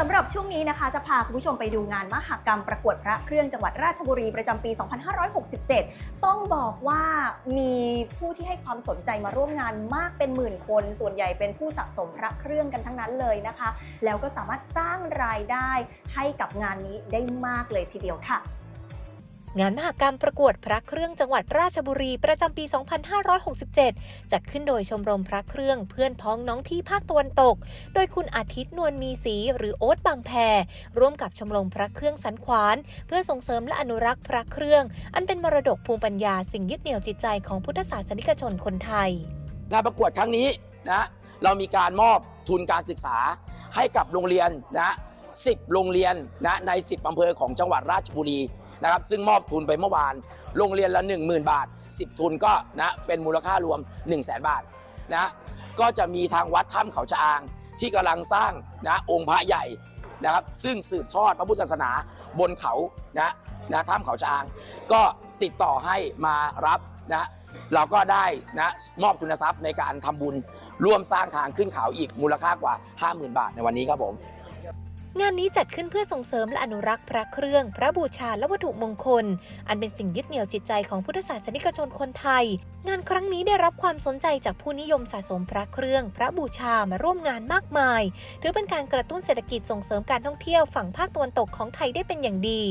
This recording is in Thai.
สำหรับช่วงนี้นะคะจะพาคุณผู้ชมไปดูงานมหกรรมประกวดพระเครื่องจังหวัดราชบุรีประจำปี 2567 ต้องบอกว่ามีผู้ที่ให้ความสนใจมาร่วมงานมากเป็นหมื่นคน ส่วนใหญ่เป็นผู้สะสมพระเครื่องกันทั้งนั้นเลยนะคะ แล้วก็สามารถสร้างรายได้ให้กับงานนี้ได้มากเลยทีเดียวค่ะ งานมหกรรมประกวดพระเครื่องจังหวัดราชบุรีประจำปี 2567 จัดขึ้นโดยชมรมพระเครื่องเพื่อนพ้องน้องพี่ภาคตะวันตก โดยคุณอาทิตย์นวลมีศรีหรือโอ๊ตบางแพร่วมกับชมรมพระเครื่องสันขวาน เพื่อส่งเสริมและอนุรักษ์พระเครื่อง อันเป็นมรดกภูมิปัญญาสิ่งยึดเหนี่ยวจิตใจของพุทธศาสนิกชนคนไทย งานประกวดครั้งนี้นะเรามีการมอบทุนการศึกษาให้กับโรงเรียนนะ10 โรงเรียนนะใน 10อำเภอของจังหวัดราชบุรี นะครับซึ่งมอบทุนไปเมื่อวาน โรงเรียนละ 10,000 บาท 10 ทุนก็นะเป็นมูลค่ารวม 1 0 0 0 0แบาทนะก็จะมีทางวัดถ้ำเขาชะอางที่กำลังสร้างนะองค์พระใหญ่นะครับซึ่งสืบทอดพระพุทธศาสนาบนเขานะนะถ้ำเขาชะอาง ก็ติดต่อให้มารับนะเราก็ได้นะมอบทุนทรัพย์ในการทำบุญร่วมสร้างทางขึ้นเขาอีกมูลค่ากว่า 50,000 บาทในวันนี้ครับผม งานนี้จัดขึ้นเพื่อส่งเสริมและอนุรักษ์พระเครื่อง พระบูชาและวัตถุมงคล อันเป็นสิ่งยึดเหนี่ยวจิตใจของพุทธศาสนิกชนคนไทย งานครั้งนี้ได้รับความสนใจจากผู้นิยมสะสมพระเครื่อง พระบูชามาร่วมงานมากมาย ถือเป็นการกระตุ้นเศรษฐกิจส่งเสริมการท่องเที่ยวฝั่งภาคตะวันตกของไทยได้เป็นอย่างดี